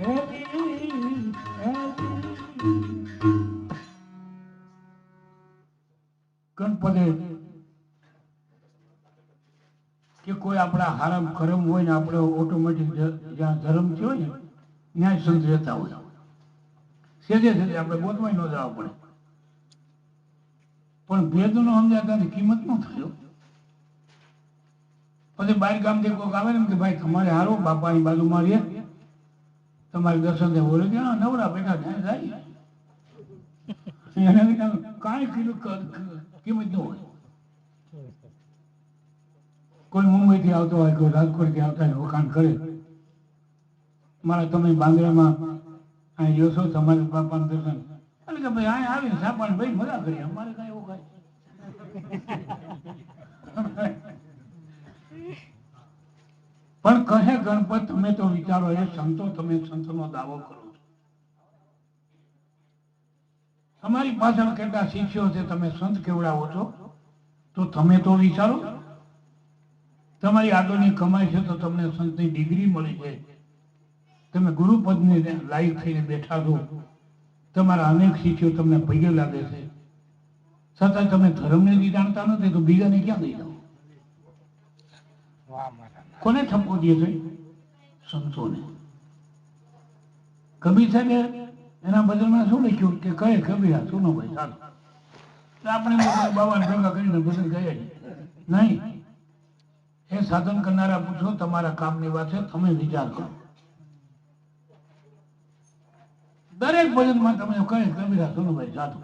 ગણપતિ, કે કોઈ આપણા હારામ કરમ હોય ને આપણે ઓટોમેટિક ધર્મ થયો ને ત્યાં સંત રહેતા હોય. સેજે સેજે આપણે ગોતવાય ન જવા પડે. પણ ભેદ નો સમજાતા કિંમત ન થયો પછી બહાર ગામથી કોઈક આવે ને કે, ભાઈ, તમારે હારો બાપાની બાજુમાં રહે તમારે દર્શન થયા બોલે કે નવરા બેઠા ત્યાં જાય. એને કાંઈ કીધું કિંમત ન હોય. કોઈ મુંબઈથી આવતો હોય, કોઈ રાજકોટથી આવતા હોય, વખાણ કરે. મારા તમે બાંદ્રામાં અહીં જોશો તમારે બાપાનું દર્શન. એટલે કે ભાઈ, અહીંયા આવીને સાપાને ભાઈ, મજા કરી અમારે કાંઈ એવું કાંઈ પણ કહે ગણપત, તમે તો વિચારો એ સંતો, તમે સંતનો દાવો કરો છો. તમારી પાછળ કેટલા શિષ્યો છે, તમે સંત કેવડાવો છો? તો તમે તો વિચારો. તમારી આગળની કમાઈ છે, તો તમને સંતની ડિગ્રી મળી છે તમે ગુરુપદને લાઈવ થઈને બેઠા છો. તમારા અનેક શિષ્યો તમને પૈગે લાગે છે. છતાં તમે ધર્મને જ જાણતા નથી, તો બીજાને ક્યાં લઈ જાઓ? કોને ઠપકો દે છે? સંતોને. કબીર સાહેબે એના બદલમાં શું લખ્યું કે કહે, કબીરા સુનો ભાઈ ચાલો. આપણે બાબાને ભેગા કરીને ભજન કહીએ નહીં. એ સાધન કરનારા પૂછો, તમારા કામની વાત છે, તમે વિચાર કરો. દરેક ભજનમાં તમે કહે, કબીરા ભાઈ ચાલો.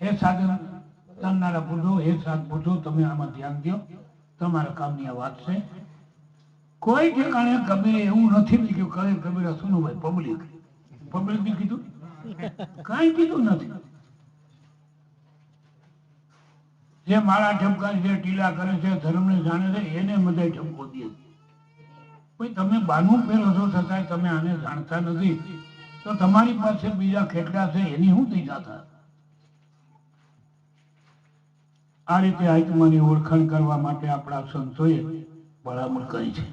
એ સાધન કરનારા પૂછો, એ સાથ પૂછો, તમે આમાં ધ્યાન દો તમારા કામની આ વાત છે? કોઈ ઠેકાણે કબીરે એવું નથી લખ્યું કરે કબીરા સુનુભાઈ પબ્લિક પબ્લિક ને કીધું? કઈ કીધું નથી. જે માળા ઠપકાય છે, ટીલા કરે છે, ધર્મને જાણે છે, એને બધા ઠપકો દે કોઈ તમે બાનું પહેરો છો છતાંય તમે આને જાણતા નથી. તો તમારી પાસે બીજા ખેટલા છે, એની શું થઈ જાતા આ રીતે આત્માની ઓળખાણ કરવા માટે આપણા સંતોએ ભલામણ કરી છે.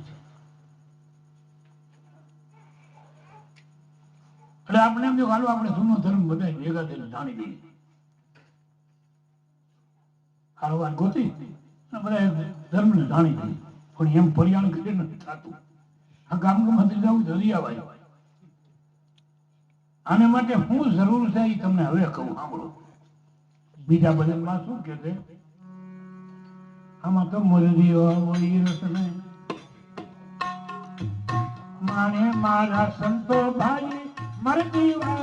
એટલે આપણે એમ જો હાલો, આપણે જૂનો ધર્મ બધા ભેગા થઈને જાણી દઈએ હારો ગોતી બધા ધર્મને જાણી દઈએ પણ એમ પરિયાણ કરી નથી થતું. આ ગામ ગામમાંથી જવું આવાય. આને માટે શું જરૂર છે એ તમને હવે કહું, સાંભળો. બીજા ભજનમાં શું કે છે? આમાં તો મુરદીઓ હોય રસને. માણે મારા સંતો ભાઈ માણે.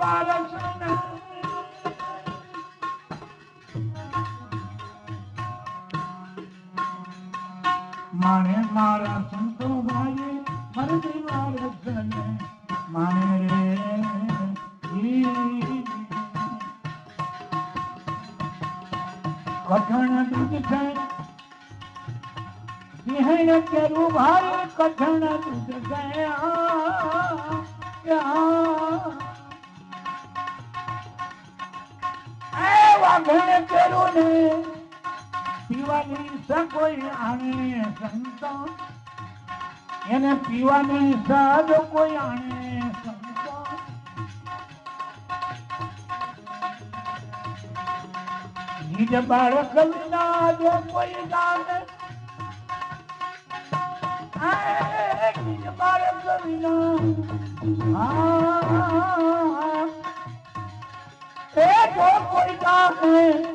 વારસને માણે મારા સિંહણ કેરું ભાઈ કઠણ આ. એ વાઘણ કેરું ને પીવાની સકોઈ આણે સંતો એને પીવાની સાદ કોઈ આણે સંતો નિજ બાળક ના જો કોઈ જાણે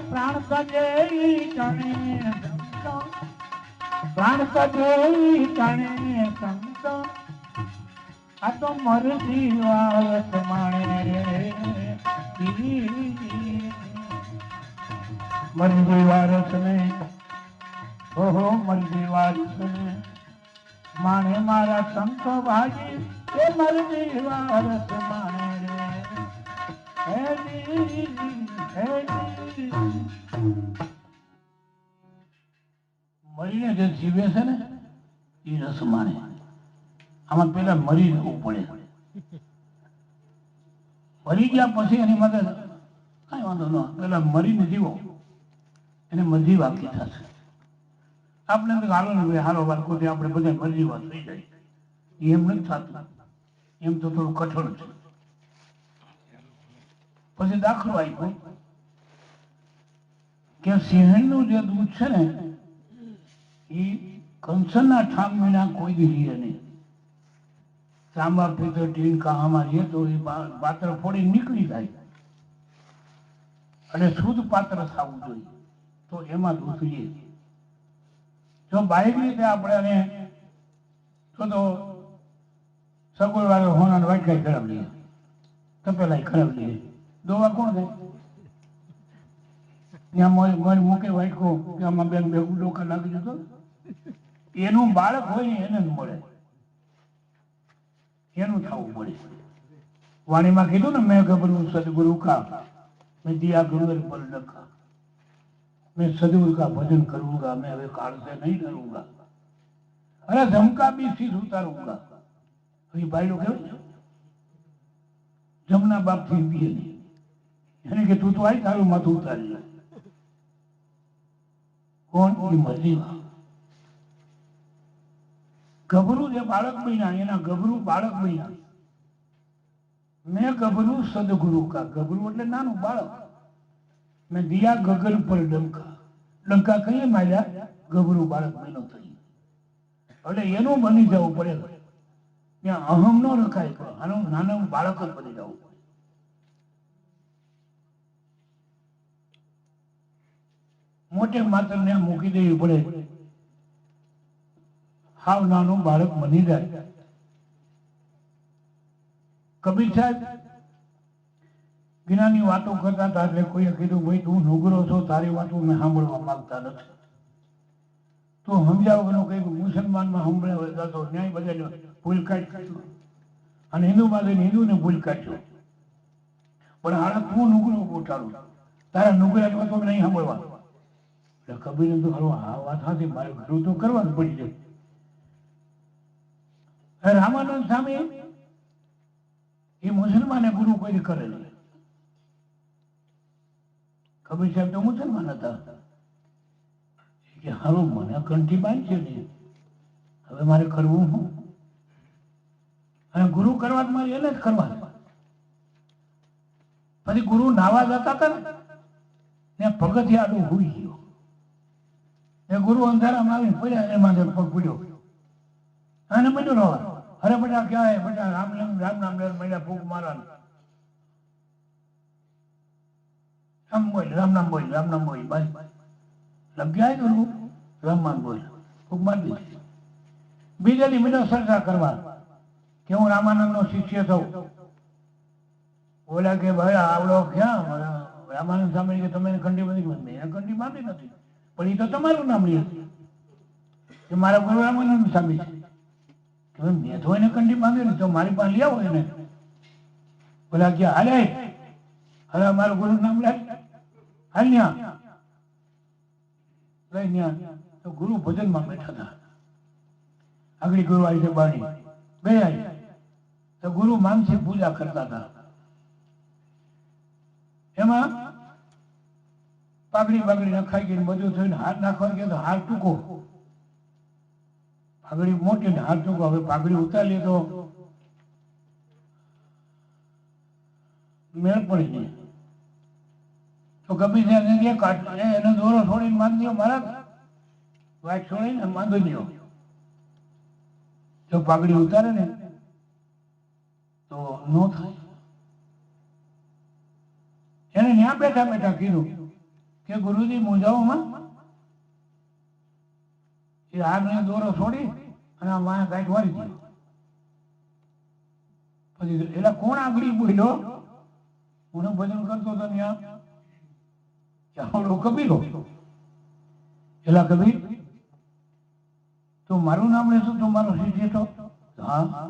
પ્રાણ સજે સંતો પ્રાણ સજે જાણે સંતો આ તો મરજી વારસ માણે રે મરજી વારસ ને ઓહો, મરજી વારસ ને માણે મારા સંત ભાગી એ મરજી વારસ માણે મરીને જે જીવે છે ને, એ રસ માણે. આમાં પેલા મરી જવું પડે. મરી ગયા પછી એની માટે કાંઈ વાંધો ન પેલા મરીને જીવો. એને મરજી વાકી થશે. આપણે તો હાલો ને આપણે બધા મરજી વાત થઈ જાય. એમ નથી થતું. એમ તો થોડું કઠણ છે. પછી દાખલો આપ્યો. કે સિંહણનું જે દૂધ છે ને, એ કંસના ઠામ વિના કોઈ બી રીએ નહીં. તાંબા પિત્તળ ટીન કાહામાં છે તો એ પાત્ર ફોડી નીકળી જાય. અને શુદ્ધ પાત્ર થવું જોઈએ. તો એમાં દૂધ રીએ. જો બાહિક રીતે આપણે એને તો તો સગવડ વાળો હોના વાઇટ ગાય ખરાબ લઈએ તપેલા ખરાબ લઈએ દોવા કોણ થાય મૂકે વાઇટકો કે આમાં બેન બે ડોકા નાખી દીધો. એનું બાળક હોય એને જ મળે. એનું થવું પડે. વાણીમાં કીધું ને, મેં ગભરું સદગુરુ કા, મેં દિયા ગુરુ પર લખા. मैं सदैव का भजन करूंगा मैं हमें काल से नहीं करूंगा अरे धमका भी शीश उतारूंगा तो ये भाई लोग જમના બાપથી ઊભી એને કે તું તો આવી તારું માથું ઉતારી લે. કોણ? એ મજીવા. ગભરું જે બાળક મહિના એના ગભરું બાળક મહિના મેં ગભરું સદગુરુ કા ગભરું એટલે નાનું બાળક. દિયા ગગન પર ડંકા. ડંકા કહીએ માર્યા ગભરું બાળક મહિનો થઈ એટલે એનું બની જવું પડે ત્યાં અહમ ન રખાય આનું નાનું બાળક જ બની જવું મોટે માત્ર ને મૂકી દેવી પડે. હાવ નાનું બાળક બની જાય. કબીર સાહેબ જ્ઞાની વાતો કરતા હતા એટલે કોઈએ કીધું, ભાઈ તું નુગરો છો, તારી વાતો મેં સાંભળવા માંગતા નથી. તો સમજાવવાનો કંઈક મુસલમાનમાં સંભળાવે તો ન્યાય બધાને ભૂલ કાઢ્યો. અને હિન્દુમાં જઈને હિન્દુને ભૂલ કાઢ્યો. પણ હાડા તું નુગરો ઉઠાડું તારા નુગરા વાતો નહીં સાંભળવા. એટલે કબીર તો ખરો, આ વાત સાથે મારે ઘરું તો કરવાનું પડી જાય રામાનંદ સામે એ મુસલમાને ગુરુ કોઈ કરે કબીર સાહેબ તો મુસલમાન હતા. કે હાલો, મને કંઠી બાંધ છે ને. હવે મારે કરવું શું અને ગુરુ કરવા મારે એને જ કરવા. પછી ગુરુ નાવા જતા હતા ને પગથિયા આડું હોઈ ગયો. એ ગુરુ અંધારામાં આવીને પડ્યા એને માથે પગ પડ્યો. અને મળ્યો રહો અરે બધા ક્યાં બધા રામ નામ રામ નામ લે ભૂખ મારવાનું. રામ બોલ રામ નામ બોલ રામ નામ બોલ બસ ગુરુ રામ બોલ મારી દીધી બીજા દી બીજો કરવા કે હું રામાનંદ નો શિષ્ય થઉં ઓલા કે ભાઈ આવડો ક્યાં રામાનંદ સામે કે તમે કંઠી બધી મેં એને કંઠી બાંધી નથી પણ એ તો તમારું નામ લે કે મારા ગુરુ રામાનંદ સ્વામી છે મેં તો એને કંઠી બાંધી તો મારી પાસે લઈ આવો એને બોલા કે હાલે હવે અમારું ગુરુ નામ લે. હાલ ન્યા લઈ ન્યા બેઠા હતા. આગળ ગુરુ આવી છે બાણી બે આવી. તો ગુરુ માનસિક પૂજા કરતા હતા. એમાં પાઘડી બાગડી નખાઈ ગઈ બધું થયું ને હાથ નાખવાનું કે તો હાથ ટૂંકો. પાઘડી મોટી ને હાથ ટૂંકો. હવે પાઘડી ઉતારી તો મેળ પડી જાય. તો કબીર છે એને કે કાટ એ એનો દોરો છોડીને બાંધી મારા વાટ છોડીને બાંધી દો જો પાઘડી ઉતારે ને, તો ન થાય. એને ત્યાં બેઠા બેઠા કીધું કે ગુરુજી મોજાઓમાં એ હારને દોરો છોડી અને આ માયા ગાંઠ વાળી દીધો પછી એટલે કોણ આગળ બોલ્યો? હું ભજન કરતો હતો ત્યાં ચાવડો કબીરો એલા કબીર તો મારું નામ લેશો તો મારો શિષ્ય તો? હા.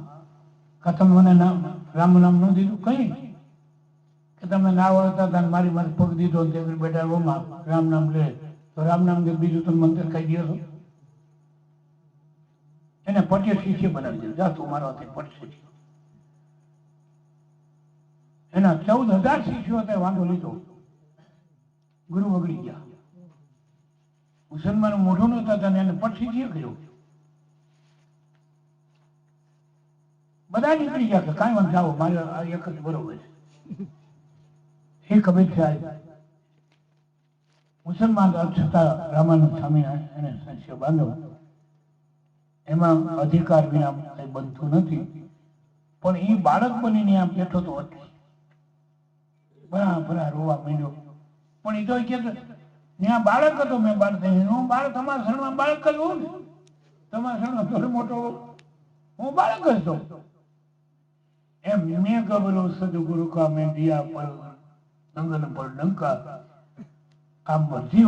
કા તમે મને નામ, રામ નામ ન દીધું? કઈ. કે તમે ના વળતા હતા મારી મારે પગ દીધો તે બેટા ઓમાં રામ નામ લે. તો રામ નામ કે બીજું તમે મંત્ર કહી દો છો. એને પટ્ય શિષ્ય બનાવી દીધો જા તું મારો હાથે પટશે એના ચૌદ હજાર શિષ્યો હતા, વાંધો લીધો. ગુરુ બગડી ગયા. મુસલમાનો મોઢું નહોતા હતા એને પછી જે કર્યો? બધા નીકળી ગયા કે કાંઈ વાંધો આવો, મારે એક જ બરોબર છે. એ કબીર સાહેબ મુસલમાન છતાં રામાનંદ સ્વામી એને સંશય બાંધો. એમાં અધિકાર વિના કઈ બનતું નથી. પણ એ બાળક બનીને આમ બેઠો તો હતો ભરા ભરા રોવા માંડ્યો. પણ એ તો કે ત્યાં બાળક હતો મેં બાળક હું બાળક તમારા શરણમાં બાળક જ હોઉં તમારા શરણમાં મોટો હું બાળક જ એમ મેં ગબરો સદગુરુ કા મેં દિયા પર દંગલ પર ડંકા. આ બધી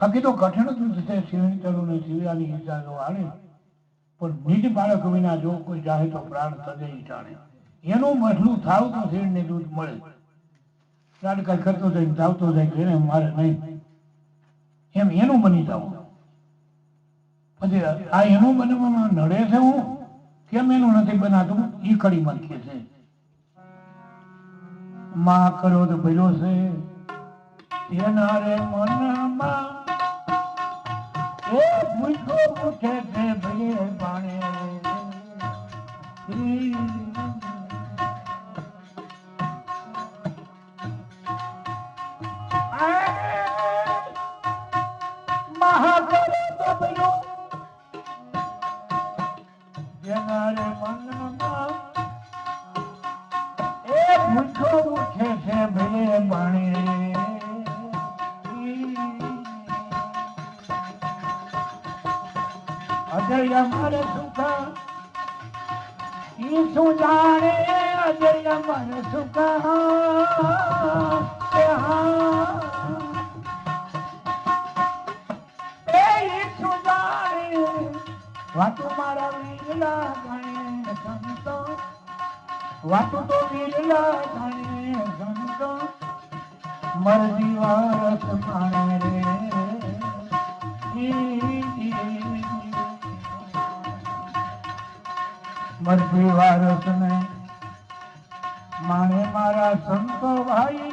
બાકી તો કઠણ દૂધ છે શિવની તરુ ને ઈજા જો આવે પણ નિજ બાળક વિના જો કોઈ જાહે તો પ્રાણ તજે જાણે એનું મઠલું થાવ તો શેરને દૂધ મળે. ચાલ કરતો જાય જાવતો જાય એને મારે નહીં. એમ એનું બની જાવ પછી આ એનું બનવામાં નડે છે હું? કેમ એનું નથી બનાતું? ઈ કડી મનખે છે. માં કરો તો ભર્યો છે. એના રે મનમાં એ ભૂખો એ ભૂખો છે ભલે પાણી અજય અમર સુખ. ઈ શું જાણે અજય અમર સુખ? વાતો મારા વીરલા ગણે સંતો વાતો તો વીરલા ગણે સંતો મરજી વારસ માણે રે. મરજી વારસ ને માણે મારા સંતો ભાઈ,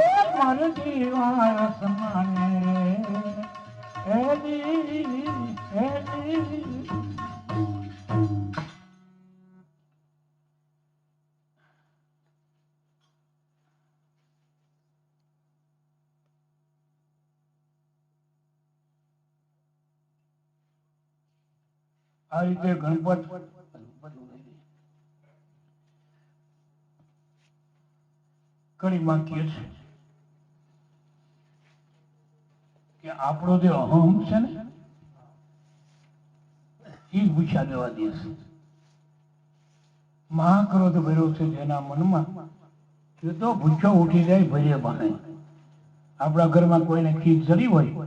એ મરજી વારસ માણે રે. એ આ રીતે ગણપત કરી માંગીએ છીએ કે આપણો જે અહમ છે ને એ પૂછ્યા દેવા દે મહાક્રોધ ભર્યો છે જેના મનમાં એ તો ભૂખ્યો ઉઠી જાય ભર્ય બને આપણા ઘરમાં કોઈને ખીર જરી હોય,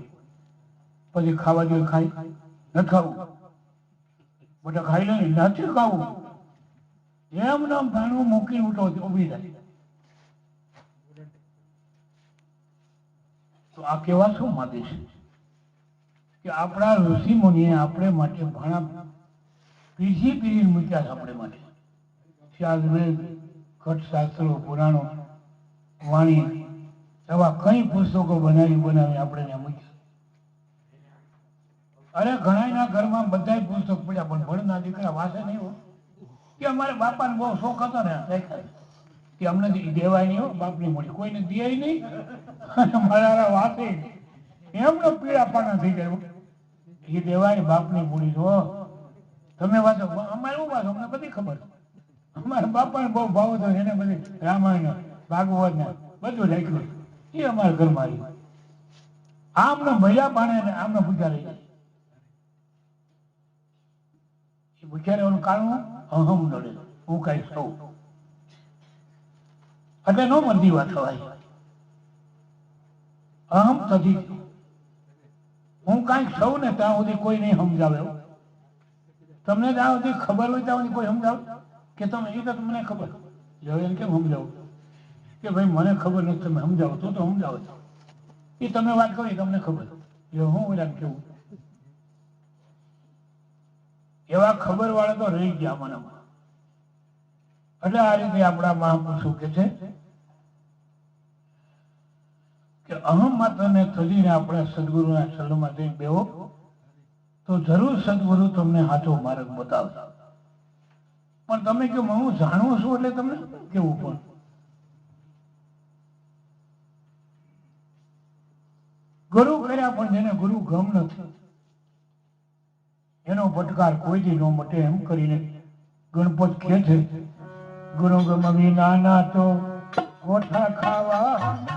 પછી ખાવા જોઈએ ખાય, ન ખાવું. બધા ખાઈ લે નથી ખાવું એમ નામ ભાણું મૂકી ઉઠો ઊભી જાય તો આ કેવા શું માંગે છે? કે આપણા ઋષિ મુનિએ આપણે માટે ઘણા પીસી પીરી મૂક્યા આપણે માટે. ચાર વેદ પુરાણો, વાણી, એવા કઈ પુસ્તકો બનાવી બનાવી આપણે ત્યાં મૂક્યા. અરે ઘરમાં બધાય પુસ્તક પડ્યા, પણ ભણના દીકરા વાસે નહીં હો. કે અમારે બાપાને બહુ શોખ હતો ને કે અમને દેવાય નહીં હો, બાપની મૂડી કોઈને દે નહીં. મારા વાસે વાતે એમનો પીડા પાના થઈ જાય એ દેવાય બાપની મૂડી જો તમે વાંચો, અમારે એવું વાંચો? અમને બધી ખબર અમારા બાપાને બહુ ભાવ હતો એને બધી રામાયણ ભાગવત ને બધું લખ્યું એ અમારા ઘરમાં આવ્યું આમને મજા પાણે ને આમને પૂજા રહી જાય રહેવાનું કારણ અહમ નડે. હું કઈ સૌ એટલે નો મરતી વાત થવાય અહમ તજી હું કાંઈક સૌ ને ત્યાં સુધી કોઈ નહીં સમજાવે. તમને ત્યાં સુધી ખબર હોય ત્યાં સુધી કોઈ સમજાવે? કે તમે એ તો મને ખબર. જો કેમ સમજાવો? કે ભાઈ, મને ખબર નથી તમે સમજાવો, તો તો સમજાવો એ તમે વાત કરો તમને ખબર. એ હું ઓલા કેવું? એવા ખબર વાળા તો રહી ગયા મનામાં. એટલે આ રીતે આપણા મહાપુરુષો કે છે કે અહમ માત્રને તજીને આપણે સદગુરુના શરણમાં જઈ બેહો, તો જરૂર સદગુરુ તમને સાચો માર્ગ બતાવશે. પણ તમે કે હું જાણું છું એટલે તમને કેવું પણ? ગુરુ કર્યા પણ જેને ગુરુ ગમ નથી, એનો ભટકાર કોઈથી ન મટે એમ કરીને ગણપત કે છે ગુરુ ગમ વિના તો ગોઠા ખાવા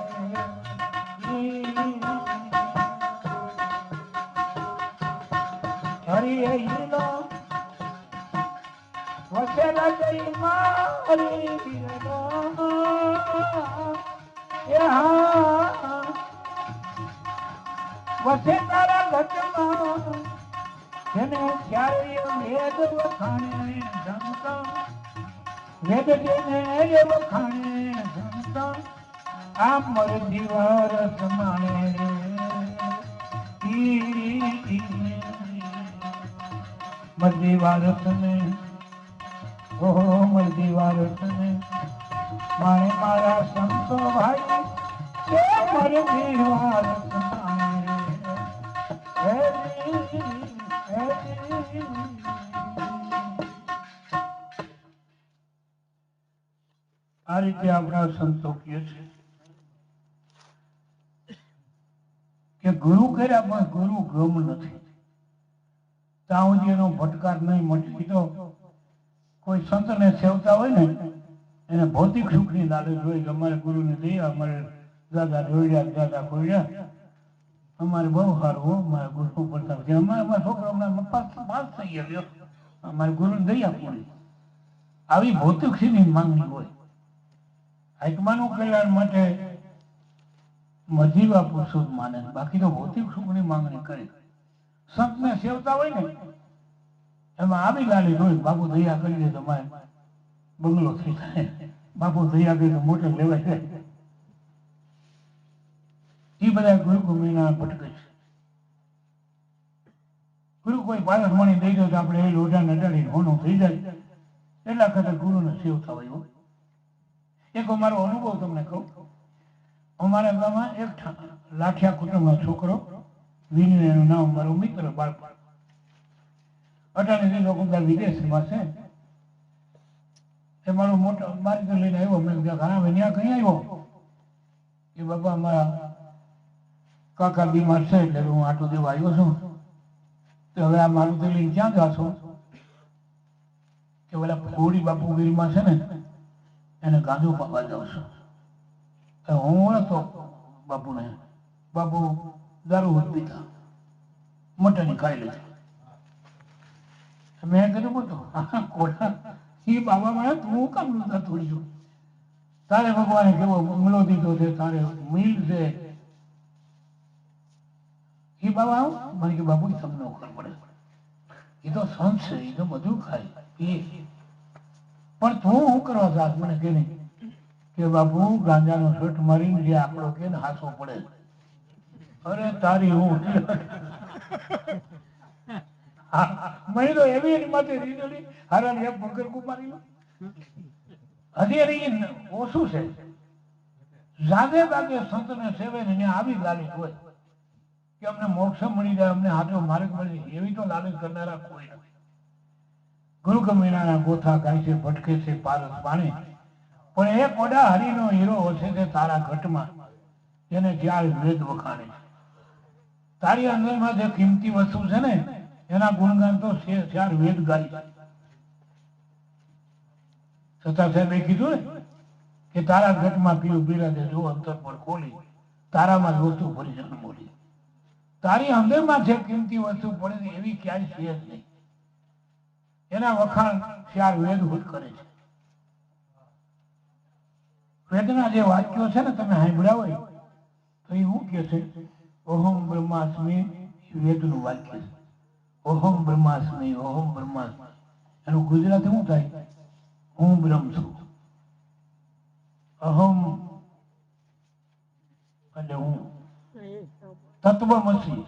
રે હરી હીનો વસેલા જઈ મારી હીનો એ હા વસે તારા ઘટમાં જેને ક્યારે મર મરદી વારસ ઓહો મરદી વારસ માણે મારા સંતો ભાઈ મરદી હે આ રીતે આપણા સંતો કહે છે કે ગુરુ કર્યા પણ ગુરુ ગમ નથી. ત્યાં સુધી ભટકાર નહીં મટી તો કોઈ સંતને સેવતા હોય ને, એને ભૌતિક સુખની લાલચ હોય કે અમારે ગુરુને લઈએ અમારે દાદા જોડ્યા દાદા ખોડ્યા. અમારે બહુ સારું હો, અમારે ગુરુ ઉપર અમારે અમારા છોકરા હમણાં પાસ થઈ ગયો અમારે ગુરુને દઈ આપવું આવી ભૌતિક સુખની માંગણી હોય. આત્માનું કલ્યાણ માટે મજીવા પુરુષો માને બાકી તો ભૌતિક સુખની માંગણી કરે. સંતને સેવતા હોય ને, એમાં આવી ગાડી જોઈ બાપુ દયા કરી દે બંગલો થઈ જાય. બાપુ દયા કરી તો લેવાય જાય. એ બધા ગુરુ ગમીના ભટકે છે. ગુરુ કોઈ પારસ મણી દઈ દો તો આપણે એ લોઢા નડાડી હોનું થઈ જાય. એટલા કરતા ગુરુને સેવતા હોય. એક મારો અનુભવ તમને કહું. અમારા ગામમાં એક લાઠિયા કુટુંબનો છોકરો વિનુ એનું નામ મારો મિત્ર બાળપણ અટાણે લોકો વિદેશમાં છે, એ મારો મોટો તો લઈને આવ્યો. મેં કીધું ઘણા ત્યાં કઈ આવ્યો? એ બાપા, મારા કાકા બીમાર છે, એટલે હું આટો દેવા આવ્યો છું. તો હવે આ મારું તો લઈને ક્યાં જાશો? કે ઓલા ફોડી બાપુ ગીરમાં છે ને, એને ગાંધો પાવા જાઉં છું. હું ઓળખતો બાપુને. બાપુ દારૂ પીતા મટન ખાઈ લીધી મેં કર્યું બોતો કોઠા એ બાબા મારે, તું કામ નતા થોડી તારે ભગવાને કેવો બંગલો દીધો છે, તારે મિલ છે. એ બાબા મને કે બાપુ તમને ખબર પડે. એ તો સંત છે, એ તો બધું ખાય, પીએ. પણ તું શું કરવા જાત? મને કે નહીં. કે બાપુ, ગાંજાનો શર્ટ મારીને જે આપણો કે હાસો પડે? અરે તારી હું મહિનો એવી એની માથે રીંદડી હારા એક પંકજ કુમારી હજી એની ઓછું છે. જાગે જાગે સંતને સેવે ને આવી લાલચ હોય. કે અમને મોક્ષ મળી જાય, અમને હાથો માર્ગ મળી એવી તો લાલચ કરનારા કોઈ નથી. ગુરુ ગમીનાના ગોથા ગાય છે, ભટકે છે પારસ પાણી પણ એ કોડા હરિનો હીરો હશે તે તારા ઘટમાં. એને જ્યાં વેદ વખાણે. છે તારી અંદરમાં જે કિંમતી વસ્તુ છે ને, એના ગુણગાન તો ચાર વેદ ગાય. સત્તા સાહેબે કીધું ને કે તારા ઘટમાં પીવું બિરાજે જો અંતર પર ખોલી, તારામાં વસ્તુ ભરી બોલી તારી અંદરમાં જે કિંમતી વસ્તુ પડે એવી ક્યાંય છે જ નહીં. એના વખાણ ચાર વેદ હુદ કરે છે. વેદના જે વાક્યો છે ને તમે સાંભળ્યા હોય, તો એ હું કે છે? ઓહમ બ્રહ્માસ્મી વેદનું વાક્ય છે. ઓહમ બ્રહ્માસ્મી ઓહમ બ્રહ્માસ્મી. એનું ગુજરાતી શું થાય? હું બ્રહ્મ છું. અહમ એટલે હું. તત્વમસી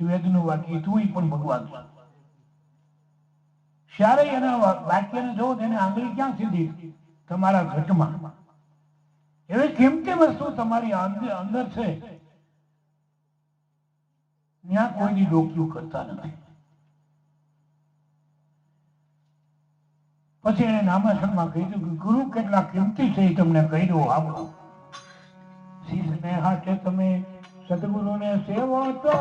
એ વેદનું વાક્ય, તું પણ ભગવાન છું. ત્યારે એના વાક્યને જોવો એને આંગળી ક્યાં સીધી? તમારા ઘટમાં. એવી કિંમતી વસ્તુ તમારી અંદર છે? ત્યાં કોઈની ડોક્યું કરતા નથી પછી એને નામાસણમાં કહી દીધું કે ગુરુ કેટલા કિંમતી છે એ તમને કહી દઉં આપણો શીશને હાથે તમે સદગુરુને સેવો તો